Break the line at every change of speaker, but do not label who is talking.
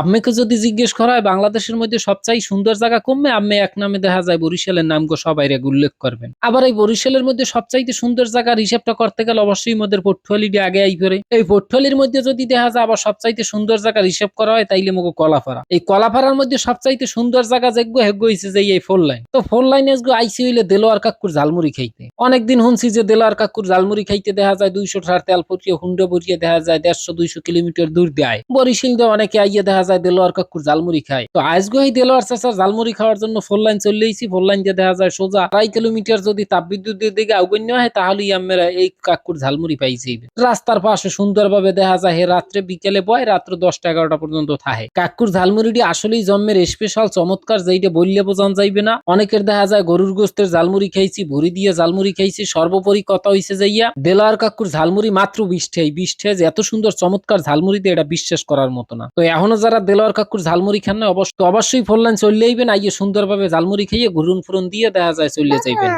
আম্মেকে যদি জিজ্ঞেস করা হয়, বাংলাদেশের মধ্যে সবচাই সুন্দর জায়গা কমবে আম্মে এক নামে দেখা যায়, বরিশালের নাম গো সবাই উল্লেখ করবেন। আবার এই বরিশালের মধ্যে সবচাইতে সুন্দর জায়গার হিসাবটা করতে গেলে অবশ্যই মধ্যে পোর্টফোলিটি আগে আই করে এই পোর্টফোলির মধ্যে যদি দেখা যায়, আবার সবচাইতে সুন্দর জায়গার হিসাব করা হয়, তাইলে মগো কলাফাড়া এই কলাফাড়ার মধ্যে সবচাইতে সুন্দর জায়গা যেগো হেগো হইছে যে এই ফোর লাইন তো ফোর লাইন এসগো আইসি হইলে দেলোয়ার কাকুর ঝালমুড়ি খাইতে। অনেকদিন শুনছি যে দেলোয়ার কাকুর ঝালমুড়ি খাইতে দেখা যায়, দুইশো টাকার তেল ফুটিয়ে হুন্ডে ভরিয়ে দেখা যায়, দেড়শো দুইশো কিলোমিটার দূর দেয় বরিশিল দিয়ে অনেকে আইয়ে দেখা যায় দেলোয়ার কাকুর ঝালমুড়ি খায়। তো আজগো এই দেলোয়ার চাচার ঝালমুড়ি খাওয়ার জন্য ফোর লাইন চলে এসেছি ফোর লাইন দিয়ে দেখা যায় সোজা আড়াই কিলোমিটার যদি তাপবিদ্যুতের দিকে আগুন্য হয়, তাহলেই আমরা এই কাকুর ঝালমুড়ি পাইছি। রাস্তার পাশে সুন্দরভাবে দেখা যায়, হে রাত্রে বিকেলে বয়, রাত্র দশটা এগারোটা পর্যন্ত থাকে। কাকুর ঝালমুড়িটি আসলেই জন্মের স্পেশাল চমৎকার, যেইটা বললে বোঝান যাইবে না। অনেকের দেখা যায় গরুর গোস্তের ঝালমুড়ি খাইছি, ভরি দিয়ে ঝালমুড়ি খাইছি, সর্বোপরি কথা হইছে যাইয়া দেলোয়ার কাকুর ঝালমুড়ি মাত্র বিশটে এই বিশটে যে এত সুন্দর, চমৎকার ঝালমুড়িতে এটা বিশ্বাস করার মতো না। তো এখনও যারা দেলোয়ার কাকুর ঝালমুড়ি খান না অবশ্যই অবশ্যই ফললেন চলে আইবেন আইয়ে সুন্দরভাবে ঝালমুড়ি খাইয়ে ঘুরুন ফুরুন দিয়ে দেখা যায় চললে যাইবেন।